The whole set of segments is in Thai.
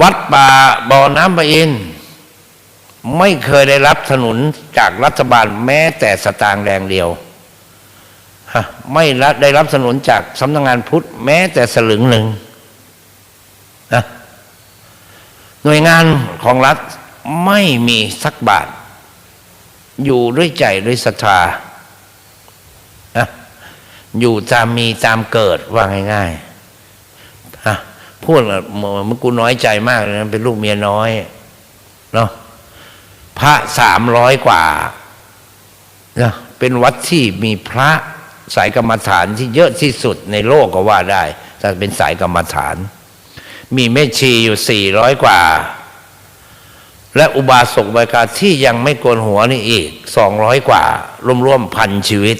วัดป่าบ่อน้ำประอิน ไม่เคยได้รับสนุนจากรัฐบาลแม้แต่สตางค์แดงเดียวไม่รับได้รับสนุนจากสำนักงานพุทธแม้แต่สลึงหนึ่งนะหน่วยงานของรัฐไม่มีสักบาท อยู่ด้วยใจด้วยศรัทธาอยู่ตามมีตามเกิดว่าง่าย ๆ พูดแล้วเมือนกูน้อยใจมากเลยนะเป็นลูกเมียน้อยเนาะพระสามร้อยกว่านะเป็นวัดที่มีพระสายกรรมฐานที่เยอะที่สุดในโลกก็ว่าได้แต่เป็นสายกรรมฐาน มีแม่ชีอยู่สี่ร้อยกว่า และอุบาสกบริการที่ยังไม่โกนหัวนี่อีกสองร้อยกว่า รวมๆพันชีวิต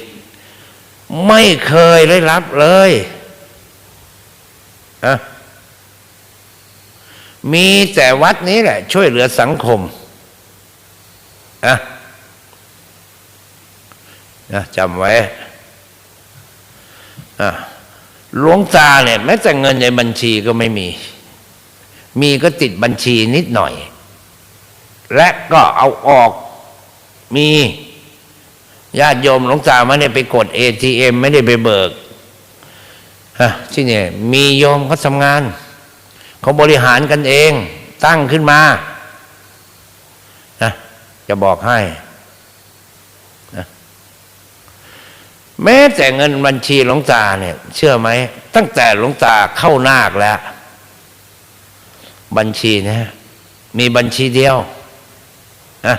ไม่เคยได้รับเลยนะ มีแต่วัดนี้แหละ ช่วยเหลือสังคมนะนะจำไว้หลวงตาเนี่ย แม้แต่เงินในบัญชีก็ไม่มี มีก็ติดบัญชีนิดหน่อย และก็เอาออกมีญาติโยมหลวงตาไม่ได้ไปกด ATM ไม่ได้ไปเบิกฮะที่เนี่ยมีโยมเขาทำงาน เขาบริหารกันเอง ตั้งขึ้นมานะจะบอกให้นะแม้แต่เงินบัญชีหลวงตาเนี่ย เชื่อไหม ตั้งแต่หลวงตาเข้านาคแล้ว บัญชีเนี่ยมีบัญชีเดียวนะ